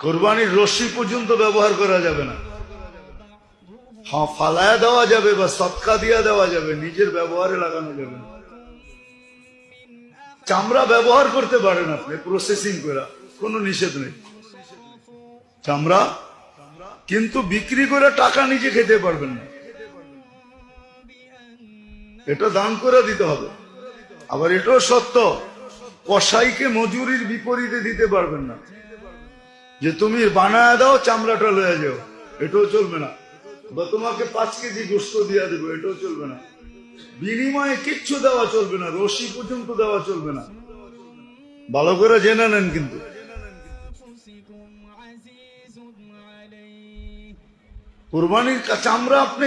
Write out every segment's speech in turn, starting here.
কোরবানির রশ্মি পর্যন্ত ব্যবহার করা যাবে না। হ্যাঁ ফালায়া দেওয়া যাবে বা সৎকা দিয়া দেওয়া যাবে, নিজের ব্যবহারে লাগানো যাবে না। চামড়া ব্যবহার করতে পারেন আপনি প্রসেসিং করা, কোনো নিষেধ নেই। চামড়া, কিন্তু বিক্রি করে টাকা নিজে খেতে পারবেন না। এটা দান করে দিতে হবে। আবার এটাও সত্য, কসাইকে মজুরির বিপরীতে দিতে পারবেন না। যে তুমি বানায় দাও, চামড়াটা লয়ে যাও। এটাও চলবে না। বা তোমাকে পাঁচ কেজি গোস্ত দিয়ে দেবো, এটাও চলবে না। বিনিময়ে কিচ্ছু দেওয়া চলবে না, রশি পর্যন্ত দেওয়া চলবে না। ভালো করে জেনে নেন কিন্তু। কোরবানির চামড়া আপনি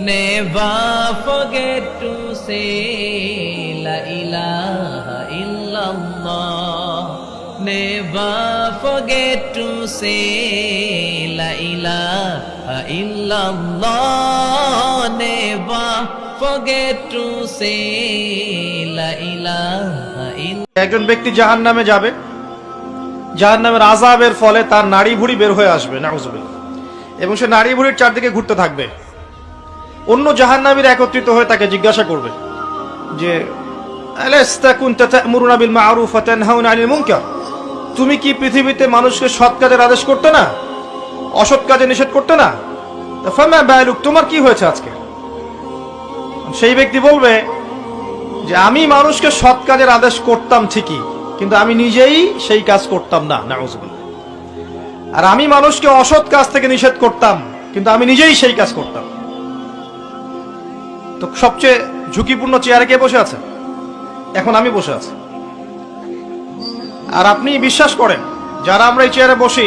Never forget to say La ilaha illallah. Never forget to say La ilaha illallah. Never forget to say La ilaha illallah. জাহান নামে যাবে জাহান নামের আজাবের ফলে তার নাড়ি ভুড়ি বের হয়ে আসবে নাউজুবিল এবং সে নাড়ি ভুড়ির চারদিকে ঘুরতে থাকবে অন্য জাহান নামীর একত্রিত হয়ে তাকে জিজ্ঞাসা করবে যে তুমি কি পৃথিবীতে মানুষকে সৎ কাজের আদেশ করতে না? অসৎ কাজে নিষেধ করতে না? তোমার কি হয়েছে আজকে? সেই ব্যক্তি বলবে যে, আমি মানুষকে সৎ কাজের আদেশ করতাম ঠিকই, কিন্তু আমি নিজেই সেই কাজ করতাম না আর আমি মানুষকে অসৎ কাজ থেকে নিষেধ করতাম, কিন্তু আমি নিজেই সেই কাজ করতাম। তো সবচেয়ে ঝুঁকিপূর্ণ চেয়ারে কে বসে আছে? এখন আমি বসে আছি। আর আপনি বিশ্বাস করেন, যারা আমরা এই চেয়ারে বসি,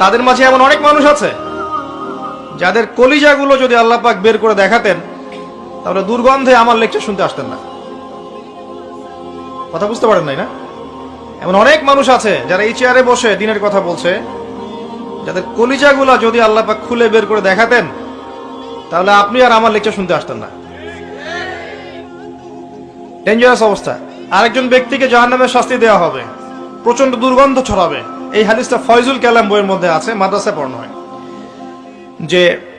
তাদের মাঝে এমন অনেক মানুষ আছে, যাদের কলিজাগুলো যদি আল্লাহ পাক বের করে দেখাতেন, তাহলে দুর্গন্ধে আমার লেকচার শুনতে আসতেন না। কথা বুঝতে পারেন নাই না? এমন অনেক মানুষ আছে যারা এই চেয়ারে বসে দিনের কথা বলছে, যাদের কলিজাগুলা যদি আল্লাহ পাক খুলে বের করে দেখাতেন তাহলে আপনি আর আমার লেকচার শুনতে আসতেন না। ডেঞ্জারাস অবস্থা। আরেকজন ব্যক্তিকে জাহান্নামের শাস্তি দেওয়া হবে। প্রচণ্ড দুর্গন্ধ ছড়াবে। এই হাদিসটা ফয়জুল কালাম বইয়ের মধ্যে আছে, মাদ্রাসায় পড়ানো হয়। যে